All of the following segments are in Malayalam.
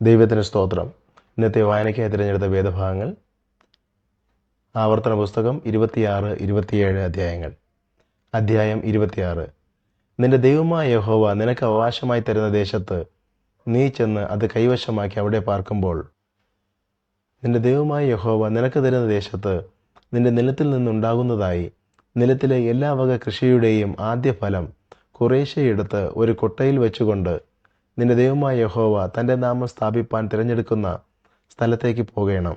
ദൈവത്തിന് സ്തോത്രം. ഇന്നത്തെ വായനയ്ക്കായി തിരഞ്ഞെടുത്ത വേദഭാഗങ്ങൾ. ആവർത്തന പുസ്തകം ഇരുപത്തിയാറ് ഇരുപത്തിയേഴ് അധ്യായങ്ങൾ. അധ്യായം ഇരുപത്തിയാറ്. നിന്റെ ദൈവമായ യഹോവ നിനക്ക് അവകാശമായി തരുന്ന ദേശത്ത് നീ ചെന്ന് അത് കൈവശമാക്കി അവിടെ പാർക്കുമ്പോൾ നിന്റെ ദൈവമായ യഹോവ നിനക്ക് തരുന്ന ദേശത്ത് നിന്റെ നിലത്തിൽ നിന്നുണ്ടാകുന്നതായി നിലത്തിലെ എല്ലാ വക കൃഷിയുടെയും ആദ്യ ഫലം കുറേശ്ശെ എടുത്ത് ഒരു കൊട്ടയിൽ വെച്ചുകൊണ്ട് നിന്റെ ദൈവമായ യഹോവ തന്റെ നാമം സ്ഥാപിപ്പാൻ തിരഞ്ഞെടുക്കുന്ന സ്ഥലത്തേക്ക് പോകണം.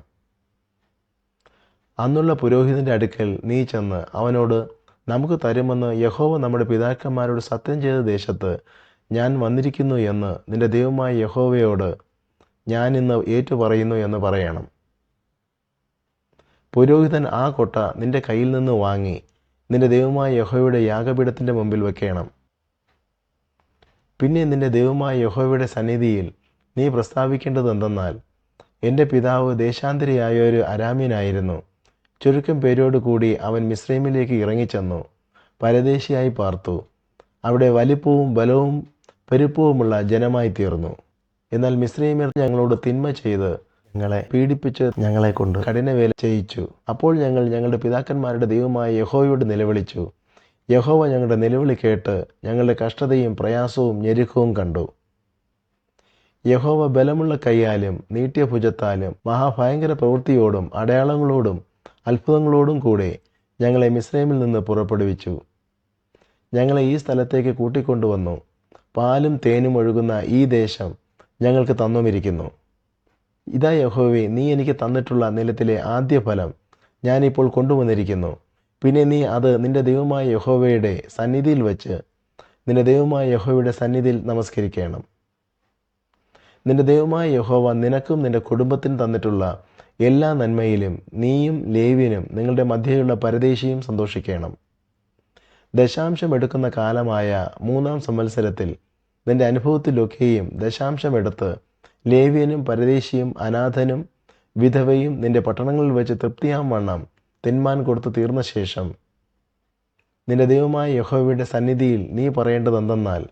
അന്നുള്ള പുരോഹിതന്റെ അടുക്കൽ നീ ചെന്ന് അവനോട് നമുക്ക് തരുമെന്ന് യഹോവ നമ്മുടെ പിതാക്കന്മാരോട് സത്യം ചെയ്ത ദേശത്ത് ഞാൻ വന്നിരിക്കുന്നു എന്ന് നിന്റെ ദൈവമായ യഹോവയോട് ഞാൻ ഇന്ന് ഏറ്റുപറയുന്നു എന്ന് പറയണം. പുരോഹിതൻ ആ കൊട്ട നിന്റെ കയ്യിൽ നിന്ന് വാങ്ങി നിന്റെ ദൈവമായ യഹോവയുടെ യാഗപീഠത്തിന്റെ മുമ്പിൽ വെക്കണം. പിന്നെ നിന്റെ ദൈവമായ യഹോവയുടെ സന്നിധിയിൽ നീ പ്രസ്താവിക്കേണ്ടത് എന്തെന്നാൽ എന്റെ പിതാവ് ദേശാന്തരിയായ ഒരു അരാമ്യനായിരുന്നു. ചുരുക്കം പേരോട് കൂടി അവൻ മിശ്രൈമിലേക്ക് ഇറങ്ങിച്ചെന്നു. പരദേശിയായി പാർത്തു. അവിടെ വലിപ്പവും ബലവും പെരുപ്പവുമുള്ള ജനമായി തീർന്നു. എന്നാൽ മിശ്രൈമ്യർ ഞങ്ങളോട് തിന്മ ചെയ്ത് ഞങ്ങളെ പീഡിപ്പിച്ച് ഞങ്ങളെ കൊണ്ട് കഠിനവേല ചെയ്യിച്ചു. അപ്പോൾ ഞങ്ങൾ ഞങ്ങളുടെ പിതാക്കന്മാരുടെ ദൈവമായ യഹോയോട് നിലവിളിച്ചു. യഹോവ ഞങ്ങളുടെ നിലവിളി കേട്ട് ഞങ്ങളുടെ കഷ്ടതയും പ്രയാസവും ഞെരുക്കവും കണ്ടു. യഹോവ ബലമുള്ള കൈയാലും നീട്ടിയ ഭുജത്താലും മഹാഭയങ്കര പ്രവൃത്തിയോടും അടയാളങ്ങളോടും അത്ഭുതങ്ങളോടും കൂടെ ഞങ്ങളെ മിസ്രൈമിൽ നിന്ന് പുറപ്പെടുവിച്ചു. ഞങ്ങളെ ഈ സ്ഥലത്തേക്ക് കൂട്ടിക്കൊണ്ടുവന്നു. പാലും തേനും ഒഴുകുന്ന ഈ ദേശം ഞങ്ങൾക്ക് തന്നുമിരിക്കുന്നു. ഇതാ യഹോവെ നീ എനിക്ക് തന്നിട്ടുള്ള നിലത്തിലെ ആദ്യ ഫലം ഞാനിപ്പോൾ കൊണ്ടുവന്നിരിക്കുന്നു. പിന്നെ നീ അത് നിന്റെ ദൈവമായ യഹോവയുടെ സന്നിധിയിൽ വെച്ച് നിന്റെ ദൈവമായ യഹോവയുടെ സന്നിധിയിൽ നമസ്കരിക്കണം. നിന്റെ ദൈവമായ യഹോവ നിനക്കും നിന്റെ കുടുംബത്തിനും തന്നിട്ടുള്ള എല്ലാ നന്മയിലും നീയും ലേവ്യനും നിങ്ങളുടെ മധ്യയുള്ള പരദേശിയും സന്തോഷിക്കണം. ദശാംശം എടുക്കുന്ന കാലമായ മൂന്നാം സംവത്സരത്തിൽ നിന്റെ അനുഭവത്തിലൊക്കെയും ദശാംശം എടുത്ത് ലേവ്യനും പരദേശിയും അനാഥനും വിധവയും നിന്റെ പട്ടണങ്ങളിൽ വെച്ച് തൃപ്തിയാം വണ്ണം. തിന്മാൻ കൊടുത്തു തീർന്ന ശേഷം നിന്റെ ദൈവമായ യഹോവയുടെ സന്നിധിയിൽ നീ പറയേണ്ടത് എന്തെന്നാൽ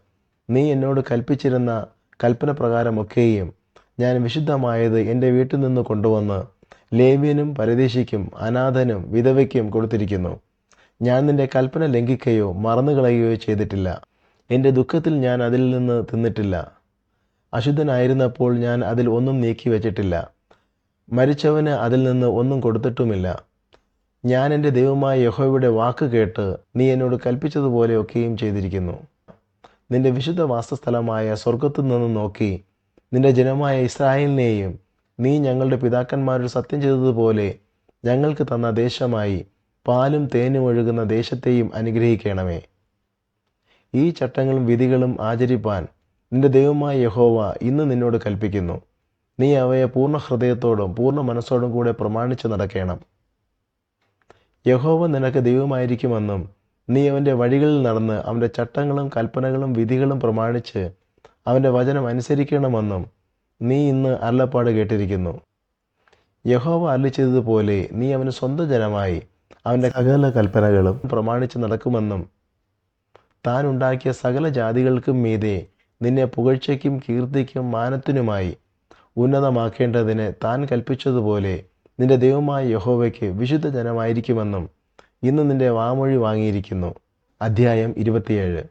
നീ എന്നോട് കൽപ്പിച്ചിരുന്ന കൽപ്പന പ്രകാരമൊക്കെയും ഞാൻ വിശുദ്ധമായത് എന്റെ വീട്ടിൽ നിന്ന് കൊണ്ടുവന്ന് ലേവ്യനും പരദേശിക്കും അനാഥനും വിധവയ്ക്കും കൊടുത്തിരിക്കുന്നു. ഞാൻ നിന്റെ കൽപ്പന ലംഘിക്കുകയോ മറന്നുകളയുകയോ ചെയ്തിട്ടില്ല. എന്റെ ദുഃഖത്തിൽ ഞാൻ അതിൽ നിന്ന് തിന്നിട്ടില്ല. അശുദ്ധനായിരുന്നപ്പോൾ ഞാൻ അതിൽ ഒന്നും നീക്കി വച്ചിട്ടില്ല മരിച്ചവന് അതിൽ നിന്ന് ഒന്നും കൊടുത്തിട്ടുമില്ല. ഞാൻ എന്റെ ദൈവമായ യഹോയുടെ വാക്ക് കേട്ട് നീ എന്നോട് കൽപ്പിച്ചതുപോലെ ഒക്കെയും ചെയ്തിരിക്കുന്നു. നിന്റെ വിശുദ്ധ വാസസ്ഥലമായ സ്വർഗത്തു നിന്ന് നോക്കി നിന്റെ ജനമായ ഇസ്രായേലിനെയും നീ ഞങ്ങളുടെ പിതാക്കന്മാരോട് സത്യം ചെയ്തതുപോലെ ഞങ്ങൾക്ക് തന്ന ദേശമായി പാലും തേനും ഒഴുകുന്ന ദേശത്തെയും അനുഗ്രഹിക്കണമേ. ഈ ചട്ടങ്ങളും വിധികളും ആചരിപ്പാൻ നിന്റെ ദൈവമായ യഹോവ ഇന്ന് നിന്നോട് കൽപ്പിക്കുന്നു. നീ അവയെ പൂർണ ഹൃദയത്തോടും പൂർണ മനസ്സോടും കൂടെ പ്രമാണിച്ച് നടക്കണം. യഹോവ നിനക്ക് ദൈവമായിരിക്കുമെന്നും നീ അവന്റെ വഴികളിൽ നടന്ന് അവന്റെ ചട്ടങ്ങളും കൽപ്പനകളും വിധികളും പ്രമാണിച്ച് അവന്റെ വചനം അനുസരിക്കണമെന്നും നീ ഇന്ന് അരുളപ്പാട് കേട്ടിരിക്കുന്നു. യഹോവ അല്ലിച്ചതുപോലെ നീ അവന് സ്വന്തം ജനമായി അവന്റെ സകല കൽപ്പനകളും പ്രമാണിച്ച് നടക്കുമെന്നും താൻ ഉണ്ടാക്കിയ സകല ജാതികൾക്കും മീതെ നിന്നെ പുകഴ്ചയ്ക്കും കീർത്തിക്കും മാനത്തിനുമായി ഉന്നതമാക്കേണ്ടതിന് താൻ കൽപ്പിച്ചതുപോലെ നിന്റെ ദൈവമായ യഹോവയ്ക്ക് വിശുദ്ധ ജനമായിരിക്കുമെന്നും ഇന്ന് നിന്റെ വാമൊഴി വാങ്ങിയിരിക്കുന്നു. അധ്യായം ഇരുപത്തിയേഴ്.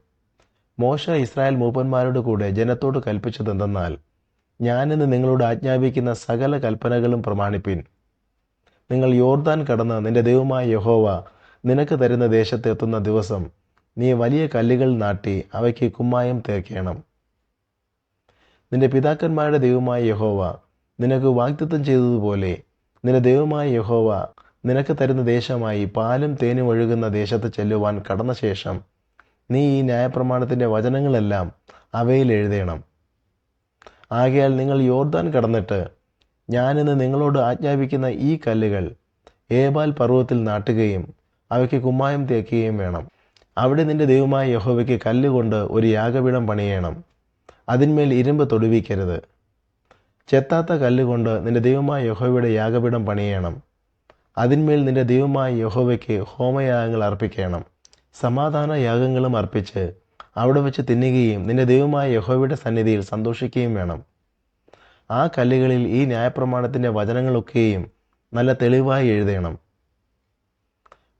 മോശ ഇസ്രായേൽ മൂപ്പന്മാരോട് കൂടെ ജനത്തോട് കൽപ്പിച്ചതെന്തെന്നാൽ ഞാനിന്ന് നിങ്ങളോട് ആജ്ഞാപിക്കുന്ന സകല കൽപ്പനകളും പ്രമാണിപ്പിൻ. നിങ്ങൾ യോർദാൻ കടന്ന് നിന്റെ ദൈവമായ യഹോവ നിനക്ക് തരുന്ന ദേശത്ത് എത്തുന്ന ദിവസം നീ വലിയ കല്ലുകൾ നാട്ടി അവയ്ക്ക് കുമ്മായം തേക്കണം. നിന്റെ പിതാക്കന്മാരുടെ ദൈവമായ യഹോവ നിനക്ക് വാഗ്ദത്തം ചെയ്തതുപോലെ നിന്റെ ദൈവമായ യഹോവ നിനക്ക് തരുന്ന ദേശമായി പാലും തേനും ഒഴുകുന്ന ദേശത്ത് ചെല്ലുവാൻ കടന്ന ശേഷം നീ ഈ ന്യായപ്രമാണത്തിന്റെ വചനങ്ങളെല്ലാം അവയിൽ എഴുതേണം. ആകയാൽ നിങ്ങൾ യോർദാൻ കടന്നിട്ട് ഞാനിന്ന് നിങ്ങളോട് ആജ്ഞാപിക്കുന്ന ഈ കല്ലുകൾ ഏബാൽ പർവത്തിൽ നാട്ടുകയും അവയ്ക്ക് കുമ്മായം തേക്കുകയും വേണം. അവിടെ നിന്റെ ദൈവമായ യഹോവയ്ക്ക് കല്ലുകൊണ്ട് ഒരു യാഗപീഠം പണിയണം. അതിന്മേൽ ഇരുമ്പ് തൊടുവിക്കരുത്. ചെത്താത്ത കല്ലുകൊണ്ട് നിന്റെ ദൈവമായ യഹോവയുടെ യാഗപീഠം പണിയണം. അതിന്മേൽ നിന്റെ ദൈവമായ യഹോവയ്ക്ക് ഹോമയാഗങ്ങൾ അർപ്പിക്കണം. സമാധാന യാഗങ്ങളും അർപ്പിച്ച് അവിടെ വെച്ച് തിന്നുകയും നിന്റെ ദൈവമായ യഹോവയുടെ സന്നിധിയിൽ സന്തോഷിക്കുകയും വേണം. ആ കല്ലുകളിൽ ഈ ന്യായപ്രമാണത്തിന്റെ വചനങ്ങളൊക്കെയും നല്ല തെളിവായി എഴുതണം.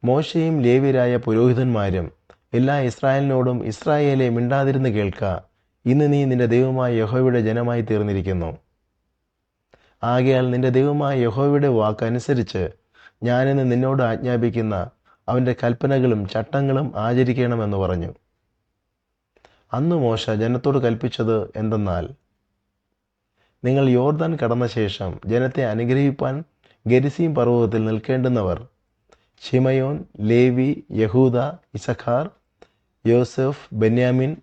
മോശയും ലേവ്യരായ പുരോഹിതന്മാരും എല്ലാ ഇസ്രായേലിനോടും ഇസ്രായേലെ മിണ്ടാതിരുന്ന് കേൾക്ക ഇന്ന് നീ നിന്റെ ദൈവമായ യഹോവയുടെ ജനമായി തീർന്നിരിക്കുന്നു. ആകയാൽ നിന്റെ ദൈവമായ യഹോവയുടെ വാക്കനുസരിച്ച് ഞാനിന്ന് നിന്നോട് ആജ്ഞാപിക്കുന്ന അവന്റെ കൽപ്പനകളും ചട്ടങ്ങളും ആചരിക്കണമെന്ന് പറഞ്ഞു. അന്ന് മോശ ജനത്തോട് കൽപ്പിച്ചത് എന്തെന്നാൽ നിങ്ങൾ യോർദാൻ കടന്ന ശേഷം ജനത്തെ അനുഗ്രഹിപ്പാൻ ഗരിസീം പർവതത്തിൽ നിൽക്കേണ്ടുന്നവർ ഷിമയോൻ ലേവി യഹൂദ ഇസഖാർ യോസഫ് ബെന്യാമിൻ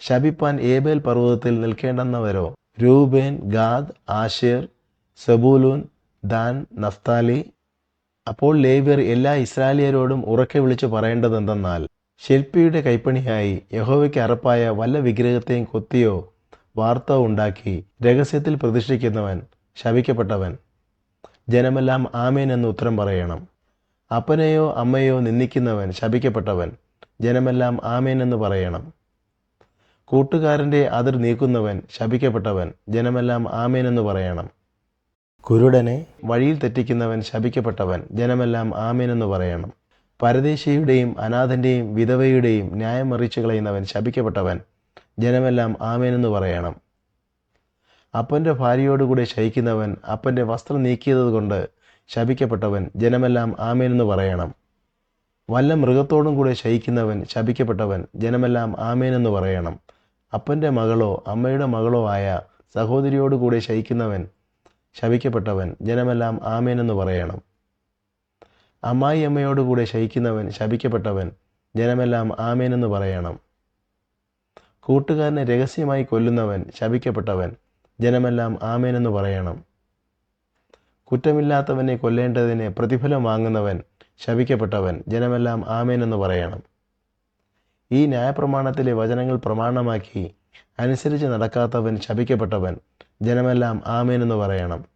ശബിപ്പാൻ ഏബേൽ പർവതത്തിൽ നിൽക്കേണ്ടെന്നവരോ Reuben Gad Asher Zebulun Dan Naphtali. അപ്പോൾ ലേവ്യർ എല്ലാ ഇസ്രായേലിയരോടും ഉറക്കെ വിളിച്ചു പറയേണ്ടത് എന്തെന്നാൽ ശില്പിയുടെ കൈപ്പണിയായി യഹോവയ്ക്ക് അറപ്പായ വല്ല വിഗ്രഹത്തെയും കൊത്തിയോ വാർത്ത ഉണ്ടാക്കി രഹസ്യത്തിൽ പ്രതിഷ്ഠിക്കുന്നവൻ ശപിക്കപ്പെട്ടവൻ. ജനമെല്ലാം ആമേൻ എന്ന് ഉത്തരം പറയണം. അപ്പനെയോ അമ്മയോ നിന്ദിക്കുന്നവൻ ശപിക്കപ്പെട്ടവൻ. ജനമെല്ലാം ആമേൻ എന്ന് പറയണം. കൂട്ടുകാരന്റെ അതിർ നീക്കുന്നവൻ ശപിക്കപ്പെട്ടവൻ ജനമെല്ലാം ആമേനെന്ന് പറയണം. കുരുടനെ വഴിയിൽ തെറ്റിക്കുന്നവൻ ശപിക്കപ്പെട്ടവൻ ജനമെല്ലാം ആമേനെന്ന് പറയണം. പരദേശിയുടെയും അനാഥന്റെയും വിധവയുടെയും ന്യായം മറിച്ചു കളയുന്നവൻ ശപിക്കപ്പെട്ടവൻ ജനമെല്ലാം ആമേനെന്ന് പറയണം. അപ്പന്റെ ഭാര്യയോടുകൂടെ ശയിക്കുന്നവൻ അപ്പന്റെ വസ്ത്രം നീക്കിയത് കൊണ്ട് ശപിക്കപ്പെട്ടവൻ ജനമെല്ലാം ആമേനെന്ന് പറയണം. വല്ല മൃഗത്തോടും കൂടെ ശയിക്കുന്നവൻ ശപിക്കപ്പെട്ടവൻ ജനമെല്ലാം ആമേനെന്ന് പറയണം. അപ്പന്റെ മകളോ അമ്മയുടെ മകളോ ആയ സഹോദരിയോടുകൂടെ ശയിക്കുന്നവൻ ശപിക്കപ്പെട്ടവൻ ജനമെല്ലാം ആമേനെന്ന് പറയണം. അമ്മായി അമ്മയോടുകൂടെ ശയിക്കുന്നവൻ ശപിക്കപ്പെട്ടവൻ ജനമെല്ലാം ആമേനെന്ന് പറയണം. കൂട്ടുകാരനെ രഹസ്യമായി കൊല്ലുന്നവൻ ശപിക്കപ്പെട്ടവൻ ജനമെല്ലാം ആമേനെന്ന് പറയണം. കുറ്റമില്ലാത്തവനെ കൊല്ലേണ്ടതിന് പ്രതിഫലം വാങ്ങുന്നവൻ ശപിക്കപ്പെട്ടവൻ ജനമെല്ലാം ആമേനെന്ന് പറയണം. ഈ ന്യായപ്രമാണത്തിലെ വചനങ്ങൾ പ്രമാണമാക്കി അനുസരിച്ച് നടക്കാത്തവൻ ശപിക്കപ്പെട്ടവൻ. ജനമെല്ലാം ആമേനെന്ന് പറയണം.